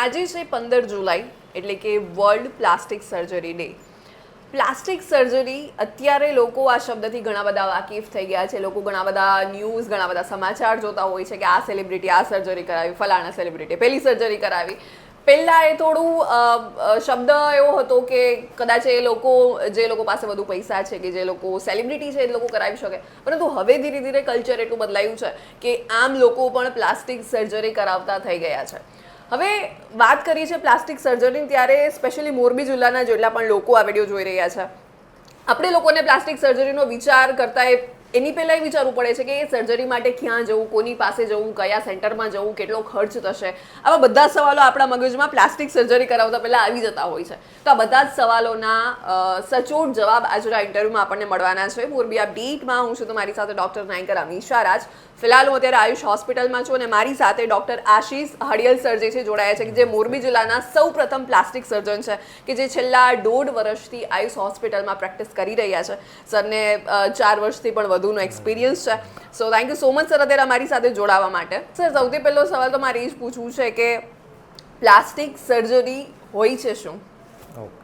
આજે છે પંદર જુલાઈ, એટલે કે world plastic surgery day plastic surgery અત્યારે લોકો આ શબ્દથી ઘણા બધા વાકેફ થઈ ગયા છે. લોકો ઘણા બધા ન્યૂઝ ઘણા બધા સમાચાર જોતા હોય છે કે આ સેલિબ્રિટી આ સર્જરી કરાવી, ફલાણા સેલિબ્રિટી પેલી સર્જરી કરાવી. પહેલાં એ થોડું શબ્દ એવો હતો કે કદાચ એ લોકો, જે લોકો પાસે વધુ પૈસા છે કે જે લોકો સેલિબ્રિટી છે એ લોકો કરાવી શકે. પરંતુ હવે ધીરે ધીરે કલ્ચર એટલું બદલાયું છે કે આમ લોકો પણ પ્લાસ્ટિક સર્જરી કરાવતા થઈ ગયા છે. હવે વાત કરીએ છીએ પ્લાસ્ટિક સર્જરી ત્યારે સ્પેશિયલી મોરબી જિલ્લાના જેટલા પણ લોકો આ વીડિયો જોઈ રહ્યા છે. આપણે લોકોને પ્લાસ્ટિક સર્જરીનો વિચાર કરતા એ એની પહેલાં એ વિચારવું પડે છે કે એ સર્જરી માટે ક્યાં જવું, કોની પાસે જવું, કયા સેન્ટરમાં જવું, કેટલો ખર્ચ થશે. આવા બધા સવાલો આપણા મગજમાં પ્લાસ્ટિક સર્જરી કરાવતા પહેલાં આવી જતા હોય છે. તો આ બધા જ સવાલોના સચોટ જવાબ આજના ઇન્ટરવ્યૂમાં આપણને મળવાના છે. મોરબી અપડેટમાં હું છું તો મારી સાથે ડૉક્ટર નાયકર અમીશા રાજ. ફિલહાલ હું અત્યારે આયુષ હોસ્પિટલમાં છું અને મારી સાથે ડૉક્ટર આશીષ હડિયલ સર જે છે, જોડાયા છે કે જે મોરબી જિલ્લાના સૌ પ્રથમ પ્લાસ્ટિક સર્જન છે, કે જે છેલ્લા દોઢ વર્ષથી આયુષ હોસ્પિટલમાં પ્રેક્ટિસ કરી રહ્યા છે. સરને ચાર વર્ષથી પણ વધુનો એક્સપિરિયન્સ છે. So thank you so much sir અત્યારે અમારી સાથે જોડાવા માટે. સર સૌથી પહેલો સવાલ તો મારે એ જ પૂછવું છે કે પ્લાસ્ટિક સર્જરી હોય છે શું? ઓકે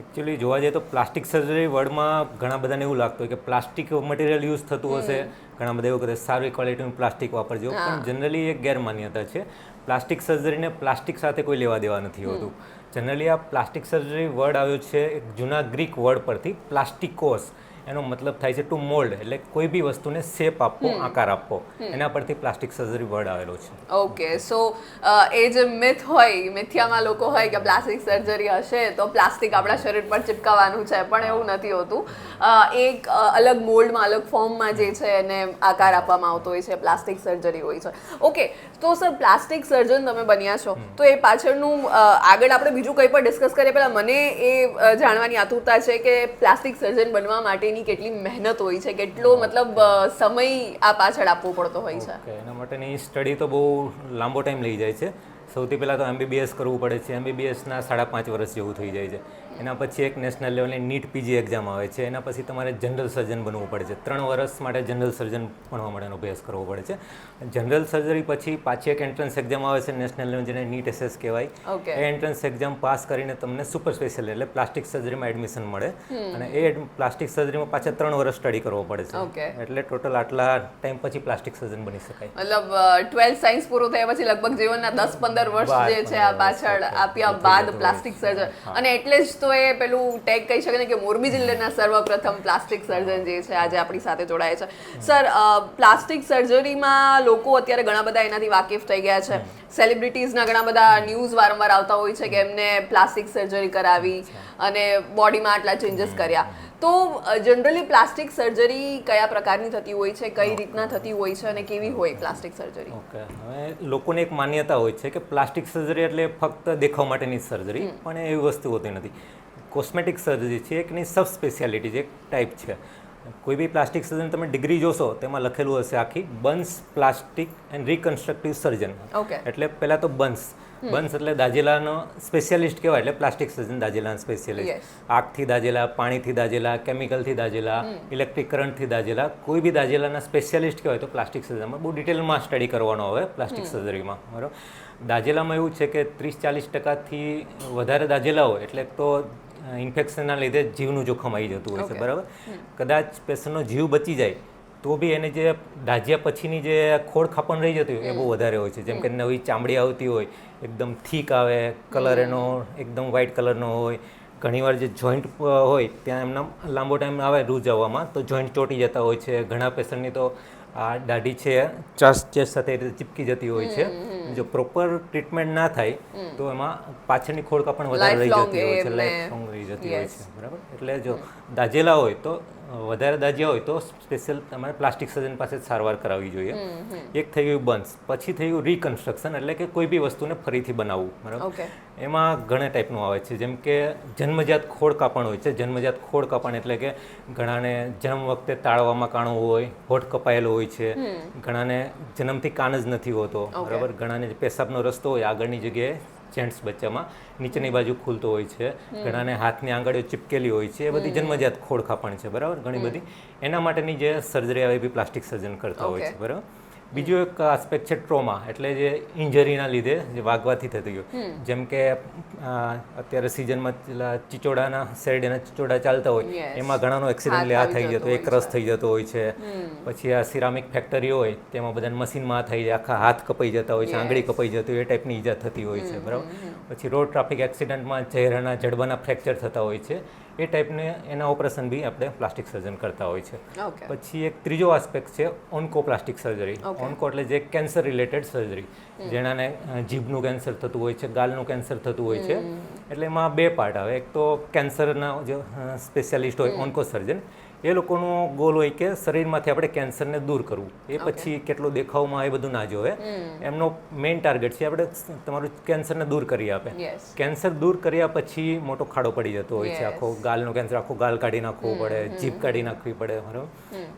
એકચ્યુઅલી જોવા જઈએ તો પ્લાસ્ટિક સર્જરી વર્લ્ડમાં ઘણા બધાને એવું લાગતું હોય કે પ્લાસ્ટિક મટીરિયલ યુઝ થતું હશે. ઘણા બધા એવું કહે સારી ક્વોલિટીનું પ્લાસ્ટિક વાપરજો. પણ જનરલી એક ગેરમાન્યતા છે. પ્લાસ્ટિક સર્જરીને પ્લાસ્ટિક સાથે કોઈ લેવા દેવા નથી હોતું. જનરલી આ પ્લાસ્ટિક સર્જરી વર્ડ આવ્યો છે એક જૂના ગ્રીક વર્ડ પરથી પ્લાસ્ટિકોસ એનો મતલબ થાય છે ટુ મોલ્ડ એટલે કોઈ બી વસ્તુને શેપ આપવો આકાર આપવો. એના પરથી પ્લાસ્ટિક સર્જરી વર્ડ આવેલો છે. ઓકે સો એ જે મિથ હોય મિથ્યામાં લોકો હોય કે પ્લાસ્ટિક સર્જરી હશે તો પ્લાસ્ટિક આપણા શરીર પર ચિપકાવાનું છે પણ એવું નથી હોતું. એક અલગ મોલ્ડમાં અલગ ફોર્મમાં જે છે એને આકાર આપવામાં આવતો હોય છે પ્લાસ્ટિક સર્જરી હોય છે. ઓકે તો સર પ્લાસ્ટિક સર્જન તમે બન્યા છો. તો એ પાછળનું આગળ આપણે બીજું કંઈ પણ ડિસ્કસ કરીએ પહેલાં મને એ જાણવાની આતુરતા છે કે પ્લાસ્ટિક સર્જન બનવા માટેની કેટલી મહેનત હોય છે કેટલો મતલબ સમય આ પાછળ આપવો પડતો હોય છે. એના માટેની સ્ટડી તો બહુ લાંબો ટાઈમ લઈ જાય છે. સૌથી પહેલાં તો એમબીબીએસ કરવું પડે છે. એમબીબીએસના સાડા પાંચ વર્ષ જેવું થઈ જાય છે. એના પછી એક નેશનલ લેવલની નીટ પીજી એક્ઝામ આવે છે. એના પછી તમારે જનરલ સર્જન બનવું પડે છે. ત્રણ વર્ષ માટે જનરલ સર્જન ભણવા માટેનો અભ્યાસ કરવો પડે છે. જનરલ સર્જરી પછી પાછી એક એન્ટ્રન્સ એક્ઝામ આવે છે નેશનલ લેવલ જેને નીટ એસએસ કહેવાય. એ એન્ટ્રન્સ એક્ઝામ પાસ કરીને તમને સુપર સ્પેશિયલ એટલે પ્લાસ્ટિક સર્જરીમાં એડમિશન મળે. અને એ પ્લાસ્ટિક સર્જરીમાં પાછા ત્રણ વર્ષ સ્ટડી કરવો પડે છે. એટલે ટોટલ આટલા ટાઈમ પછી પ્લાસ્ટિક સર્જન બની શકાય. મતલબ ટ્વેલ્થ સાયન્સ પૂરું થયા પછી લગભગ જીવનના દસ પંદર વર્ષ જે છે આ પાછળ આપ્યા બાદ પ્લાસ્ટિક સર્જન અને એટલે જ તો એ પેલું ટેગ કહી શકે ને કે મોરબી જિલ્લાના સર્વપ્રથમ પ્લાસ્ટિક સર્જન જે છે આજે આપણી સાથે જોડાયા છે. સર પ્લાસ્ટિક સર્જરીમાં લોકો અત્યારે ઘણા બધા એનાથી વાકેફ થઈ ગયા છે. સેલિબ્રિટીઝના ઘણા બધા ન્યૂઝ વારંવાર આવતા હોય છે કે એમને પ્લાસ્ટિક સર્જરી કરાવી અને બોડીમાં આટલા ચેન્જીસ કર્યા. તો જનરલી પ્લાસ્ટિક સર્જરી કયા પ્રકારની થતી હોય છે કઈ રીતના થતી હોય છે અને કેવી હોય પ્લાસ્ટિક સર્જરી ઓકે. હવે લોકોને એક માન્યતા હોય છે કે પ્લાસ્ટિક સર્જરી એટલે ફક્ત દેખાવ માટેની સર્જરી પણ એવી વસ્તુ હોતી નથી. કોસ્મેટિક સર્જરી છે એકની સબ સ્પેશિયાલિટી છે એક ટાઈપ છે. કોઈ બી પ્લાસ્ટિક સર્જન તમે ડિગ્રી જોશો તેમાં લખેલું હશે આખી burns plastic and reconstructive surgeon. Okay. એટલે પહેલાં તો બન્સ. બન્સ એટલે દાજેલાનો સ્પેશિયાલિસ્ટ કહેવાય એટલે પ્લાસ્ટિક સર્જન દાજેલાનો. સ્પેશિયાલિસ્ટ. આગથી દાજેલા પાણીથી દાજેલા કેમિકલથી દાજેલા ઇલેક્ટ્રિક કરંટથી દાજેલા કોઈ બી દાજેલાના સ્પેશિયાલિસ્ટ કહેવાય તો પ્લાસ્ટિક સર્જનમાં બહુ ડિટેલમાં સ્ટડી કરવાનો આવે પ્લાસ્ટિક સર્જરીમાં બરાબર? દાજેલામાં એવું છે કે ત્રીસ ચાલીસ ટકાથી વધારે દાજેલા હોય એટલે તો ઇન્ફેક્શનના લીધે જીવનું જોખમ આવી જતું હોય છે બરાબર? કદાચ પેશન્ટનો જીવ બચી જાય તો બી એને જે દાજ્યા પછીની જે ખોળ ખાપણ રહી જતી હોય એ બહુ વધારે હોય છે. જેમ કે નવી ચામડી આવતી હોય એકદમ થીક આવે કલર એનો એકદમ વ્હાઇટ કલરનો હોય ઘણીવાર જે જોઈન્ટ હોય ત્યાં એમના લાંબો ટાઈમ આવે રૂજ આવવામાં તો જોઈન્ટ ચોંટી જતા હોય છે. ઘણા પેશન્ટની તો આ દાઢી છે ચસ ચેસ્ટ સાથે રીતે ચીપકી જતી હોય છે. જો પ્રોપર ટ્રીટમેન્ટ ના થાય તો એમાં પાછળની ખોડકા પણ વધારે રહી જતી હોય છે લાઈફ લોંગ રહી જતી હોય છે. બરાબર? એટલે જો દાજેલા હોય તો વધારે દાજ્યા હોય તો સ્પેશિયલ તમારે પ્લાસ્ટિક સર્જન પાસે જ સારવાર કરાવવી જોઈએ. એક થઈ ગયું બન્સ પછી થઈ ગયું રિકન્સ્ટ્રક્શન એટલે કે કોઈ બી વસ્તુને ફરીથી બનાવવું બરાબર? એમાં ઘણા ટાઈપનું આવે છે જેમ કે જન્મજાત ખોડ કાપણ હોય છે. જન્મજાત ખોડ કાપણ એટલે કે ઘણાને જન્મ વખતે તાળવામાં કાણું હોય હોઠ કપાયેલો હોય છે. ઘણાને જન્મથી કાન જ નથી હોતો બરાબર? ઘણાને પેશાબનો રસ્તો હોય આગળની જગ્યાએ જેન્ટ્સ બચ્ચામાં. નીચેની બાજુ ખુલતો હોય છે. ઘણાને હાથની આંગળીઓ ચીપકેલી હોય છે. એ બધી જન્મજાત ખોડ પણ છે. બરાબર? ઘણી બધી. એના માટેની જે સર્જરી આવે એ બી પ્લાસ્ટિક સર્જન કરતા હોય છે. બરાબર? બીજું એક આસ્પેક્ટ છે ટ્રોમા એટલે જે ઇન્જરીના લીધે જે વાગવાથી થતી હોય જેમ કે અત્યારે સિઝનમાં પેલા ચીચોડાના શેરડીના ચિચોડા ચાલતા હોય એમાં ઘણાનો એક્સિડન્ટ આ થઈ જતો જતો એક રસ થઈ જતો હોય છે. પછી આ સિરામિક ફેક્ટરી હોય તેમાં બધાને મશીનમાં થઈ જાય આખા હાથ કપાઈ જતા હોય છે આંગળી કપાઈ જતી હોય એ ટાઈપની ઈજા થતી હોય છે બરાબર? પછી રોડ ટ્રાફિક એક્સિડન્ટમાં ચહેરાના જડબાના ફ્રેક્ચર થતા હોય છે. એ ટાઈપને એના ઓપરેશન બી આપણે પ્લાસ્ટિક સર્જન કરતા હોય છે. પછી એક ત્રીજો આસ્પેક્ટ છે ઓન્કોપ્લાસ્ટિક સર્જરી Okay. ઓન્કો એટલે જે કેન્સર રિલેટેડ સર્જરી જેનાને જીભનું કેન્સર થતું હોય છે ગાલનું કેન્સર થતું હોય છે. એટલે એમાં બે પાર્ટ આવે. એક તો કેન્સરના જે સ્પેશિયાલિસ્ટ હોય ઓન્કો સર્જન એ લોકોનો ગોલ હોય કે શરીરમાંથી આપણે કેન્સરને દૂર કરવું. એ પછી કેટલું દેખાવમાં એ બધું ના જોવે. એમનો મેઇન ટાર્ગેટ છે આપણે તમારું કેન્સરને દૂર કરી આપે. કેન્સર દૂર કર્યા પછી મોટો ખાડો પડી જતો હોય છે. આખો ગાલનો કેન્સર આખો ગાલ કાઢી નાખવો પડે જીભ કાઢી નાખવી પડે બરાબર?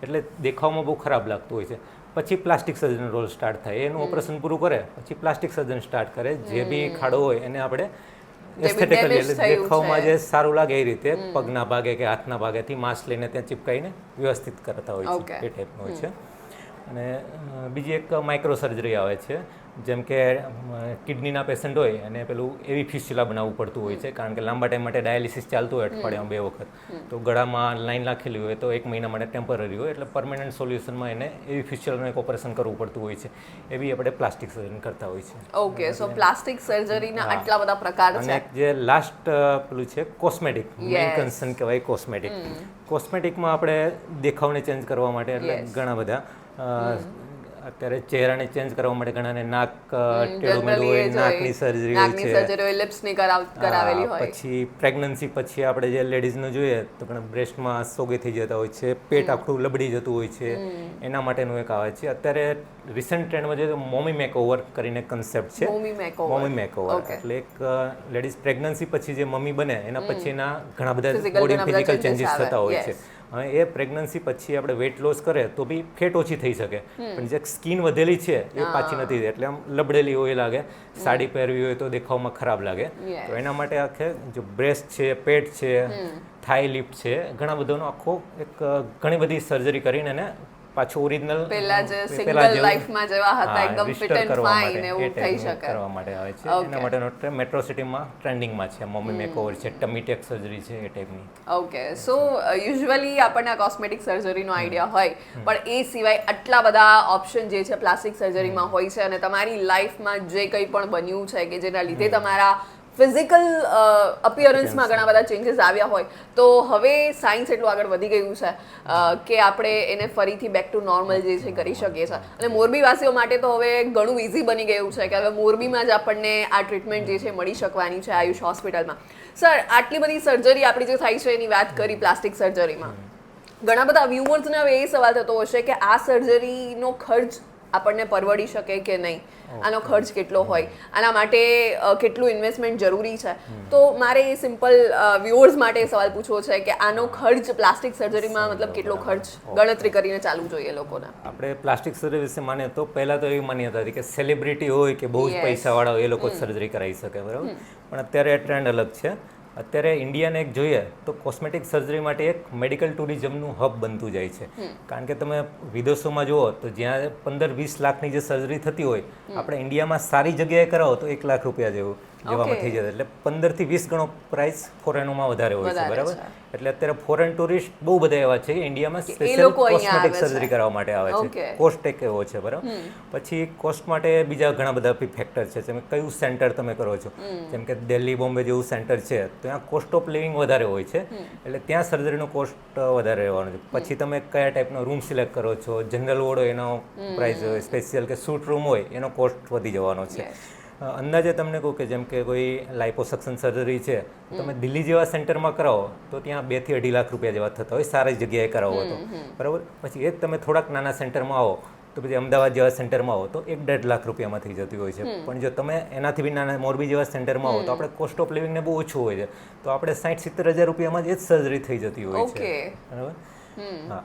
એટલે દેખાવમાં બહુ ખરાબ લાગતું હોય છે. પછી પ્લાસ્ટિક સર્જન રોલ સ્ટાર્ટ થાય. એનું ઓપરેશન પૂરું કરે પછી પ્લાસ્ટિક સર્જન સ્ટાર્ટ કરે. જે બી ખાડો હોય એને આપણે damage એટલે દેખાવમાં જે સારું લાગે એ રીતે પગના ભાગે કે હાથના ભાગેથી માંસ લઈને ત્યાં ચીપકાઈને વ્યવસ્થિત કરતા હોય છે એ ટાઈપનું હોય છે અને બીજી એક માઇક્રો સર્જરી આવે છે જેમ કે કિડનીના પેશન્ટ હોય અને પેલું એવી ફિસ્યુલા બનાવવું પડતું હોય છે. કારણ કે લાંબા ટાઈમ માટે ડાયાલિસિસ ચાલતું હોય અઠવાડિયામાં બે વખત. તો ગળામાં લાઈન નાખેલી હોય તો એક મહિના માટે ટેમ્પરરી હોય. એટલે પરમેનન્ટ સોલ્યુશનમાં એને એવી ફિસ્યુલાનું એક ઓપરેશન કરવું પડતું હોય છે. એવી આપણે પ્લાસ્ટિક સર્જન કરતા હોય છે. ઓકે સો પ્લાસ્ટિક સર્જરીના આટલા બધા પ્રકાર છે. અને જે લાસ્ટ પેલું છે કોસ્મેટિક મેઇન. કન્સર્ન કહેવાય કોસ્મેટિક. કોસ્મેટિકમાં આપણે દેખાવને ચેન્જ કરવા માટે એટલે ઘણા બધા અત્યારે ચહેરાને ચેન્જ કરવા માટે ઘણાને નાક ટેડું મેડું હોય નાકની સર્જરી હોય છે. સર્જરી હોય લિપ્સની કરાવેલી હોય. પછી પ્રેગ્નન્સી પછી આપણે જે લેડીઝનું જોઈએ તો ઘણા બ્રેસ્ટમાં સોગે થઈ જતા હોય છે પેટ આખું લબડી જતું હોય છે. એના માટેનું એક આવે છે. અત્યારે રિસન્ટ ટ્રેન્ડમાં જોઈએ તો મોમી મેકઓવર કરીને કન્સેપ્ટ છે. મોમી મેકઓવર એટલે એક લેડીઝ પ્રેગ્નન્સી પછી જે મમ્મી બને એના પછીના ઘણા બધા બોડી ઘણા બધા ફિઝિકલ ચેન્જીસ થતા હોય છે. Yes. એ પ્રેગ્નન્સી પછી આપણે વેટ લોસ કરે તો બી ફેટ ઓછી થઈ શકે. પણ જે સ્કિન વધેલી છે એ પાછી નથી. એટલે આમ લબડેલી હોય લાગે. સાડી પહેરવી હોય તો દેખાવમાં ખરાબ લાગે. તો એના માટે આખે જો બ્રેસ્ટ છે પેટ છે થાઈ લિફ્ટ છે ઘણા બધાનો આખો એક ઘણી બધી સર્જરી કરીને એને પાછું ઓરિજિનલ પેલા જે સિંગલ લાઈફમાં જેવા હતા એકદમ ફિટ એન્ડ ફાઇન એવું થઈ શકે. કરવા માટે આવે છે. એના માટેનો મેટ્રો સિટીમાં ટ્રેન્ડિંગમાં છે. મમ્મી મેકઓવર છે ટમી ટેક સર્જરી છે એ ટાઈપની ઓકે સો યુઝ્યુઅલી આપણને કોસ્મેટિક સર્જરીનો આઈડિયા હોય પણ એ સિવાય આટલા બધા ઓપ્શન જે છે પ્લાસ્ટિક સર્જરીમાં હોય છે અને તમારી લાઈફમાં જે કંઈ પણ બન્યું છે કે જેના લીધે તમારા ફિઝિકલ અપિયરન્સમાં ઘણા બધા ચેન્જીસ આવ્યા હોય. તો હવે સાયન્સ એટલું આગળ વધી ગયું છે કે આપણે એને ફરીથી બેક ટુ નોર્મલ જે છે કરી શકીએ છીએ. અને મોરબીવાસીઓ માટે તો હવે ઘણું ઇઝી બની ગયું છે કે હવે મોરબીમાં જ આપણને આ ટ્રીટમેન્ટ જે છે મળી શકવાની છે આયુષ હોસ્પિટલમાં સર આટલી બધી સર્જરી આપણી જે થાય છે એની વાત કરી પ્લાસ્ટિક સર્જરીમાં ઘણા બધા વ્યુઅર્સને હવે એ સવાલ થતો હશે કે આ સર્જરીનો ખર્ચ આપણને પરવડી શકે કે નહીં. આનો ખર્ચ કેટલો હોય. આના માટે કેટલું ઇન્વેસ્ટમેન્ટ જરૂરી છે. તો મારે એ સિમ્પલ વ્યુઅર્સ માટે સવાલ પૂછવો છે કે આનો ખર્ચ પ્લાસ્ટિક સર્જરીમાં મતલબ કેટલો ખર્ચ ગણતરી કરીને ચાલવું જોઈએ લોકોને? આપણે પ્લાસ્ટિક સર્જરી વિશે માનીએ તો પહેલાં તો એવી માન્યતા હતી કે સેલિબ્રિટી હોય કે બહુ જ પૈસાવાળા હોય એ લોકો સર્જરી કરાવી શકે બરાબર? પણ અત્યારે ટ્રેન્ડ અલગ છે. અત્યારે ઇન્ડિયાને એક જોઈએ તો કોસ્મેટિક સર્જરી માટે એક મેડિકલ ટુરિઝમનું હબ બનતું જાય છે. કારણ કે તમે વિદેશોમાં જુઓ તો જ્યાં પંદર વીસ લાખની જે સર્જરી થતી હોય આપણે ઇન્ડિયામાં સારી જગ્યાએ કરાવો તો એક લાખ રૂપિયા જેવું જેવામાં થઈ જાય એટલે પંદરથી વીસ ગણો પ્રાઇસ ફોરેનોમાં વધારે હોય છે બરાબર? એટલે અત્યારે ફોરેન ટુરિસ્ટ બહુ બધા એવા છે ઇન્ડિયામાં સ્પેશિયલ કોસ્મેટિક સર્જરી કરવા માટે આવે છે. કોસ્ટ એક એવો છે બરાબર? પછી કોસ્ટ માટે બીજા ઘણા બધા ફેક્ટર છે. જેમ કયું સેન્ટર તમે કરો છો? જેમ કે દિલ્હી બોમ્બે જેવું સેન્ટર છે. ત્યાં કોસ્ટ ઓફ લિવિંગ વધારે હોય છે. એટલે ત્યાં સર્જરીનો કોસ્ટ વધારે રહેવાનો છે. પછી તમે કયા ટાઈપનો રૂમ સિલેક્ટ કરો છો? જનરલ વોર્ડ હોય એનો પ્રાઇસ હોય સ્પેશિયલ કે સૂટ રૂમ હોય એનો કોસ્ટ વધી જવાનો છે. અંદાજે તમને કહું કે જેમ કે કોઈ લાઇપોસક્શન સર્જરી છે તમે દિલ્હી જેવા સેન્ટરમાં કરાવો તો ત્યાં બેથી અઢી લાખ રૂપિયા જેવા થતા હોય સારી જગ્યાએ કરાવો તો. બરાબર? પછી એ જ તમે થોડાક નાના સેન્ટરમાં આવો તો પછી અમદાવાદ જેવા સેન્ટરમાં આવો તો એક દોઢ લાખ રૂપિયામાં થઈ જતી હોય છે. પણ જો તમે એનાથી બી નાના મોરબી જેવા સેન્ટરમાં આવો તો આપણે કોસ્ટ ઓફ લિવિંગને બહુ ઓછું હોય છે. તો આપણે સાઠ સિત્તેર હજાર રૂપિયામાં જ એ જ સર્જરી થઈ જતી હોય છે. બરાબર? હા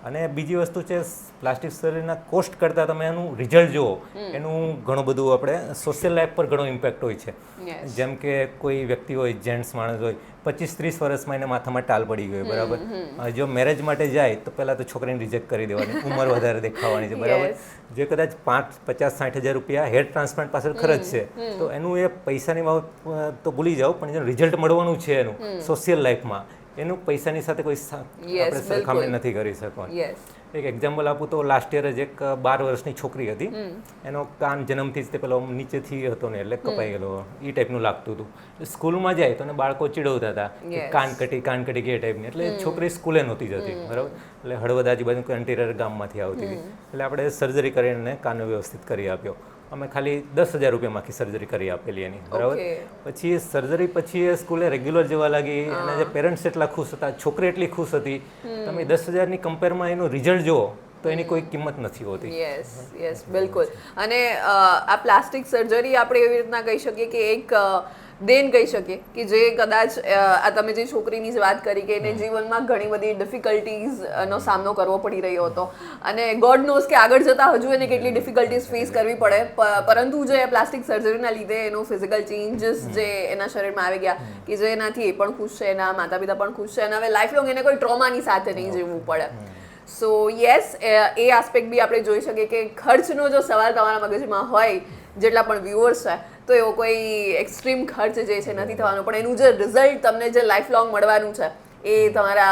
અને બીજી વસ્તુ છે પ્લાસ્ટિક સર્જરીના કોસ્ટ કરતાં તમે એનું રિઝલ્ટ જુઓ એનું ઘણું બધું આપણે સોશિયલ લાઈફ પર ઘણો ઇમ્પેક્ટ હોય છે. જેમ કે કોઈ વ્યક્તિ હોય જેન્ટ્સ માણસ હોય પચીસ ત્રીસ વર્ષમાં એને માથામાં ટાલ પડી ગયો બરાબર? જો મેરેજ માટે જાય તો પહેલાં તો છોકરીને રિજેક્ટ કરી દેવાની ઉંમર વધારે દેખાવાની છે બરાબર? જે કદાચ પાંચ પચાસ સાઠ હજાર રૂપિયા હેર ટ્રાન્સપ્લાન્ટ પાછળ ખર્ચ છે તો એનું એ પૈસાની બાબત તો ભૂલી જાઓ પણ જે રિઝલ્ટ મળવાનું છે એનું સોશિયલ લાઈફમાં એનું પૈસાની સાથે કોઈ આપણે સરખામણી નથી કરી શકવાની. એક એક્ઝામ્પલ આપું તો લાસ્ટ યર જ એક બાર વર્ષની છોકરી હતી. એનો કાન જન્મથી જ તે પેલો નીચેથી હતો ને એટલે કપાઈ ગયેલો. એ ટાઈપનું લાગતું હતું. સ્કૂલમાં જાય તો બાળકો ચીડવતા હતા કે. કાન કટી કાન કટી કે ટાઈપની એટલે છોકરી સ્કૂલે નહોતી જતી બરાબર? એટલે હળવદ આજુબાજુ કંટીરર ગામમાંથી આવતી હતી. એટલે આપણે સર્જરી કરીને કાનનો વ્યવસ્થિત કરી આપ્યો. અમે ખાલી દસ હજાર રૂપિયામાંથી સર્જરી કરી આપેલી એની બરાબર? પછી એ સર્જરી પછી એ સ્કૂલે રેગ્યુલર જવા લાગી. અને જે પેરેન્ટ્સ એટલા ખુશ હતા છોકરી એટલી ખુશ હતી. તમે દસ હજારની કમ્પેરમાં એનું રિઝલ્ટ જુઓ તો એની કોઈ કિંમત નથી હોતી. યસ યસ બિલકુલ. અને આ પ્લાસ્ટિક સર્જરી આપણે એવી રીતના કહી શકીએ કે એક દેન કહી શકીએ કે જે કદાચ આ તમે જે છોકરીની જ વાત કરી કે એને જીવનમાં ઘણી બધી ડિફિકલ્ટીઝનો સામનો કરવો પડી રહ્યો હતો. અને ગોડ નોઝ કે આગળ જતાં હજુ એને કેટલી ડિફિકલ્ટીઝ ફેસ કરવી પડે. પરંતુ જે પ્લાસ્ટિક સર્જરીના લીધે એનો ફિઝિકલ ચેન્જીસ જે એના શરીરમાં આવી ગયા કે જે એનાથી એ પણ ખુશ છે એના માતા પિતા પણ ખુશ છે અને હવે લાઈફ લોંગ એને કોઈ ટ્રોમાની સાથે નહીં જીવવું પડે. સો યસ એ આસ્પેક્ટ બી આપણે જોઈ શકીએ કે ખર્ચનો જો સવાલ તમારા મગજમાં હોય જેટલા પણ વ્યુઅર્સ છે તો એવો કોઈ એક્સ્ટ્રીમ ખર્ચ જે છે નથી થવાનો. પણ એનું જે રિઝલ્ટ તમને જે લાઈફ લોંગ મળવાનું છે, એ તમારા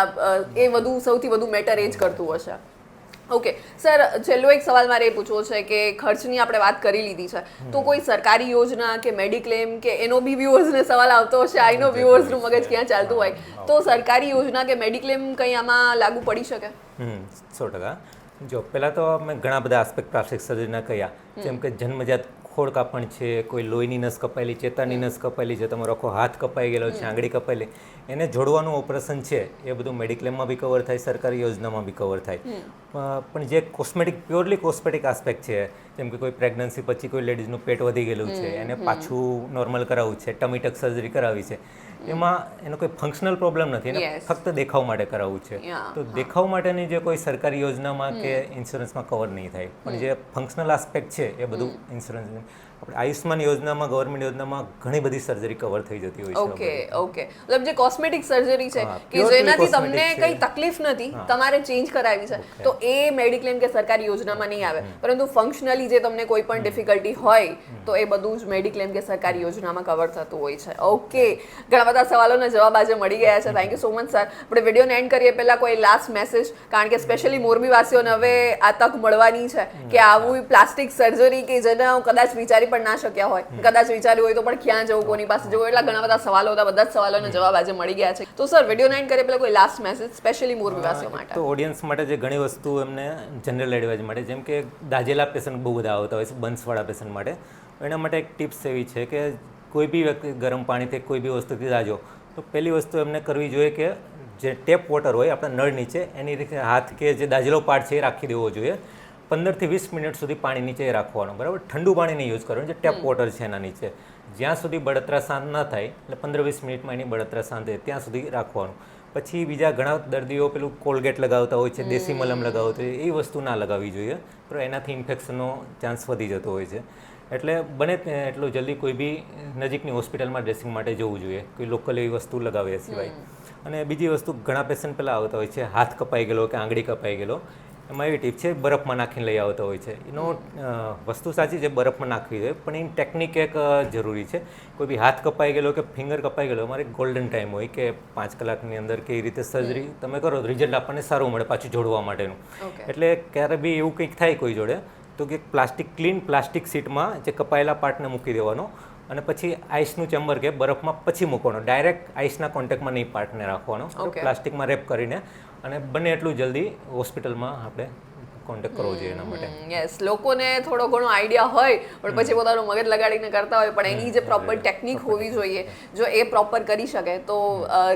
એ વધુ, સૌથી વધુ મેટર એ જ કરતું હશે. ઓકે સર છેલ્લો એક સવાલ મારે એ પૂછવો છે કે ખર્ચની આપણે વાત કરી લીધી છે, તો કોઈ સરકારી યોજના કે મેડિક્લેમ કે એનો બી વ્યુઅર્સને સવાલ આવતો હશે? આઈનો વ્યુઅર્સનું મગજ ક્યાં ચાલતું હોય. તો સરકારી યોજના કે મેડિક્લેમ કંઈ આમાં લાગુ પડી શકે? સો ટકા. જો, પહેલાં તો મેં ઘણા બધા આસ્પેક્ટ પ્લાસ્ટિક સર્જરીના કહ્યા જેમ કે જન્મજાત ખોડ કાપણ છે કોઈ લોહીની નસ કપાયેલી ચેતાની નસ કપાયેલી છે તમારો આખો હાથ કપાઈ ગયેલો છે આંગળી કપાયેલી એને જોડવાનું ઓપરેશન છે એ બધું મેડિક્લેમમાં બી કવર થાય સરકારી યોજનામાં બી કવર થાય. પણ જે કોસ્મેટિક પ્યોરલી કોસ્મેટિક આસ્પેક્ટ છે જેમ કે કોઈ પ્રેગ્નન્સી પછી કોઈ લેડીઝનું પેટ વધી ગયેલું છે એને પાછું નોર્મલ કરાવવું છે ટમીટક સર્જરી કરાવી છે એમાં એનો કોઈ ફંક્શનલ પ્રોબ્લેમ નથી. એને ફક્ત દેખાવ માટે કરાવવું છે. તો દેખાવ માટેની જે કોઈ સરકારી યોજનામાં કે ઇન્સ્યોરન્સમાં કવર નહીં થાય. પણ જે ફંક્શનલ આસ્પેક્ટ છે એ બધું ઇન્સ્યોરન્સ આપણે આયુષ્માન યોજનામાં ગવર્મેન્ટ યોજનામાં ઘણી બધી સર્જરી કવર થઈ જતી હોય છે ઓકે ઓકે મતલબ જે કોસ્મેટિક સર્જરી છે કે જેનાથી તમને કઈ તકલીફ નથી તમારે ચેન્જ કરાવી છે. તો એ મેડિક્લેમ કે સરકારી યોજનામાં નહીં આવે. પરંતુ ફંક્શનલી જે તમને કોઈ પણ ડિફિકલ્ટી હોય તો એ બધું જ મેડિક્લેમ કે સરકારી યોજનામાં કવર થતું હોય છે. ઓકે ઘણા બધા સવાલોના જવાબ આજે મળી ગયા છે. Thank you so much sir આપણે વિડીયોને એન્ડ કરીએ. પહેલા કોઈ લાસ્ટ મેસેજ કારણ કે સ્પેશિયલી મોરબી વાસીઓને હવે આ તક મળવાની છે કે આવું પ્લાસ્ટિક સર્જરી કે જેને કદાચ વિચારી પણ ના શક્યા હોય. કદાચ વિચાર્યું હોય તો પણ ક્યાં જવું કોની પાસે જવું એટલા ઘણા બધા સવાલો હતા બધા જ સવાલોના જવાબ આજે મળી ગયા છે. તો સર વીડિયો નાઇન કરે પેલા કોઈ લાસ્ટ મેસેજ સ્પેશિયલી મોર વિવાસીઓ માટે? તો ઓડિયન્સ માટે જે ઘણી વસ્તુ એમને જનરલ એડવાઇસ માટે જેમ કે દાજેલા પેશન્ટ બહુ બધા આવતા હોય છે બંસવાળા પેશન્ટ માટે. એના માટે એક ટિપ્સ એવી છે કે કોઈ બી વ્યક્તિ ગરમ પાણીથી કોઈ બી વસ્તુથી દાજો તો પહેલી વસ્તુ એમને કરવી જોઈએ કે જે ટેપ વોટર હોય આપણા નળ નીચે એની રીતે હાથ કે જે દાજેલો પાર્ટ છે એ રાખી દેવો જોઈએ. પંદરથી વીસ મિનિટ સુધી પાણી નીચે રાખવાનું બરાબર? ઠંડુ પાણીને યુઝ કરવાનું જે ટેપ વોટર છે એના નીચે. જ્યાં સુધી બળતરા શાંત ન થાય એટલે પંદર વીસ મિનિટમાં એની બળતરા શાંત થાય ત્યાં સુધી રાખવાનું. પછી બીજા ઘણા દર્દીઓ પેલું કોલગેટ લગાવતા હોય છે દેશી મલમ લગાવતા હોય એ વસ્તુ ના લગાવવી જોઈએ પણ એનાથી ઇન્ફેક્શનનો ચાન્સ વધી જતો હોય છે. એટલે બને એટલું જલ્દી કોઈ બી નજીકની હોસ્પિટલમાં ડ્રેસિંગ માટે જવું જોઈએ કોઈ લોકલ એવી વસ્તુ લગાવે સિવાય. અને બીજી વસ્તુ ઘણા પેશન્ટ પહેલાં આવતા હોય છે હાથ કપાઈ ગયેલો કે આંગળી કપાઈ ગયેલો એમાં એવી ટીપ છે બરફમાં નાખીને લઈ આવતા હોય છે. એનો વસ્તુ સાચી છે બરફમાં નાખવી જોઈએ પણ એની ટેકનિક એક જરૂરી છે. કોઈ બી હાથ કપાઈ ગયેલો કે ફિંગર કપાઈ ગયેલો અમારે ગોલ્ડન ટાઈમ હોય કે પાંચ કલાકની અંદર કે એ રીતે સર્જરી તમે કરો રિઝલ્ટ આપણને સારું મળે પાછું જોડવા માટેનું. એટલે ક્યારે બી એવું કંઈક થાય કોઈ જોડે તો કે પ્લાસ્ટિક ક્લીન પ્લાસ્ટિક સીટમાં જે કપાયેલા પાર્ટને મૂકી દેવાનો અને પછી આઈસનું ચેમ્બર કે બરફમાં પછી મૂકવાનો. ડાયરેક્ટ આઈસના કોન્ટેક્ટમાં નહીં પાર્ટને રાખવાનો. પ્લાસ્ટિકમાં રેપ કરીને અને બને એટલું જલ્દી હોસ્પિટલમાં આપણે કોન્ટેક્ટ કરવો જોઈએ એના માટે. યસ લોકોને થોડો ઘણો આઈડિયા હોય પણ પછી પોતાનું મગજ લગાડીને કરતા હોય પણ એની જે પ્રોપર ટેકનિક હોવી જોઈએ જો એ પ્રોપર કરી શકે તો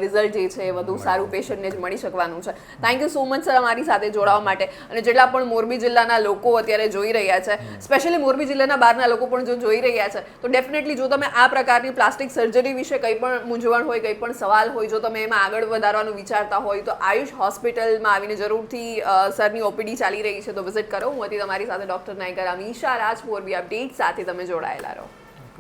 રિઝલ્ટ જે છે એ વધુ સારું પેશન્ટને જ મળી શકવાનું છે. Thank you so much sir અમારી સાથે જોડાવા માટે. અને જેટલા પણ મોરબી જિલ્લાના લોકો અત્યારે જોઈ રહ્યા છે સ્પેશિયલી મોરબી જિલ્લાના બહારના લોકો પણ જો જોઈ રહ્યા છે તો ડેફિનેટલી જો તમે આ પ્રકારની પ્લાસ્ટિક સર્જરી વિશે કંઈ પણ મૂંઝવણ હોય કંઈ પણ સવાલ હોય જો તમે એમાં આગળ વધારવાનું વિચારતા હોય તો આયુષ હોસ્પિટલમાં આવીને જરૂરથી સરની ઓપીડી ચાલી રહી છે તો વિઝિટ કરો. હું હતી તમારી સાથે ડોક્ટર નાયકર અમીશા રાજ મોરબી અપડેટ સાથે તમે જોડાયેલા રહો.